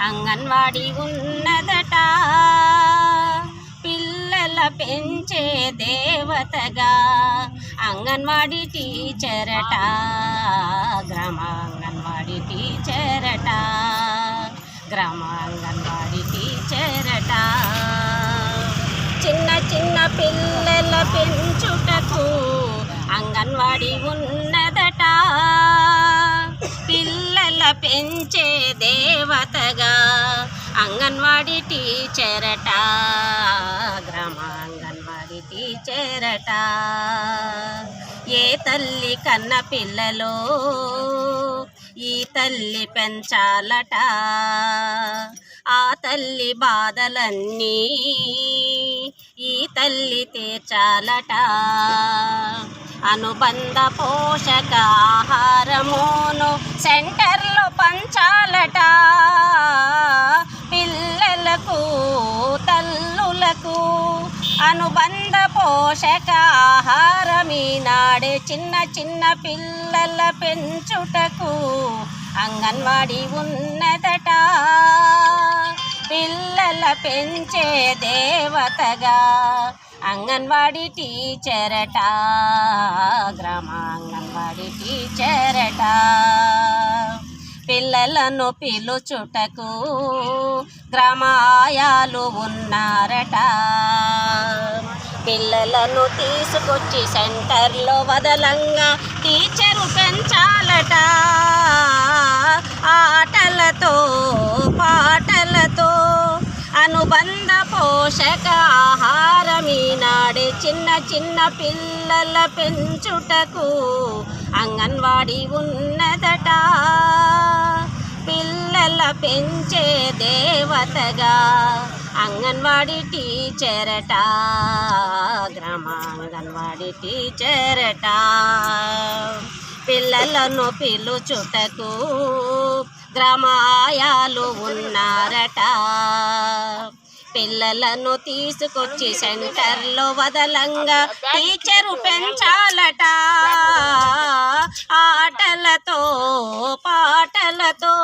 అంగన్వాడి ఉన్నదట. పిల్లల పెంచే దేవతగా అంగన్వాడి టీచరట. గ్రామ అంగన్వాడి టీచరట. గ్రామ అంగన్వాడి టీచరట. చిన్న చిన్న పిల్లల పెంచుటకు అంగన్వాడి ఉన్న పెంచే దేవతగా. అంగన్వాడి టీచరట గ్రామ అంగన్వాడి టీచరట. ఏ తల్లి కన్న పిల్లలో ఈ తల్లి పెంచాలట. ఆ తల్లి బాధలన్నీ ఈ తల్లి తీర్చాలట. అనుబంధ పోషకాహారమును సెంటర్లో పంచాలట. పిల్లలకు తల్లులకు అనుబంధ పోషకాహారం ఈనాడే చిన్న చిన్న పిల్లల పెంచుటకు అంగన్వాడి ఉన్నదట. పిల్లల పెంచే దేవతగా అంగన్వాడి టీచరట గ్రామ అంగన్వాడి టీచరట. పిల్లలను పిలుచుటకు గ్రామాయాలు ఉన్నారట. పిల్లలను తీసుకొచ్చి సెంటర్లో వదలంగా టీచరు పెంచాలట. ఆటలతో పాటలతో అనుబంధ పోషకాహార ఈనాడే చిన్న చిన్న పిల్లల పెంచుటకు అంగన్వాడి ఉన్నదట. పిల్లల పెంచే దేవతగా అంగన్వాడి టీచరట. గ్రామ అంగన్వాడి టీచరట. పిల్లలను పిలుచుటకు గ్రామాయాలు ఉన్నారట. పిల్లలను తీసుకొచ్చి సెంటర్లో వదలంగా టీచరు పెంచాలట. ఆటలతో పాటలతో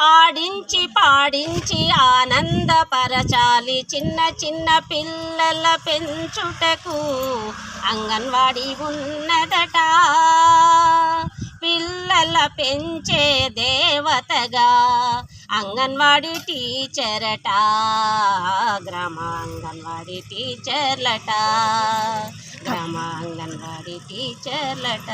ఆడించి పాడించి ఆనందపరచాలి. చిన్న చిన్న పిల్లల పెంచుటకు అంగన్వాడి ఉన్నదట. పిల్లల పెంచే దేవతగా అంగన్వాడి టీచరట గ్రామ అంగన్వాడి టీచర్లట గ్రామ అంగన్వాడి టీచర్లట.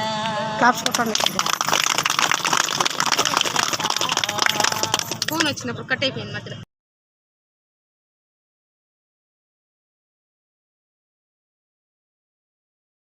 ఫోన్ వచ్చినప్పుడు కట్ అయిపోయింది మధ్యలో.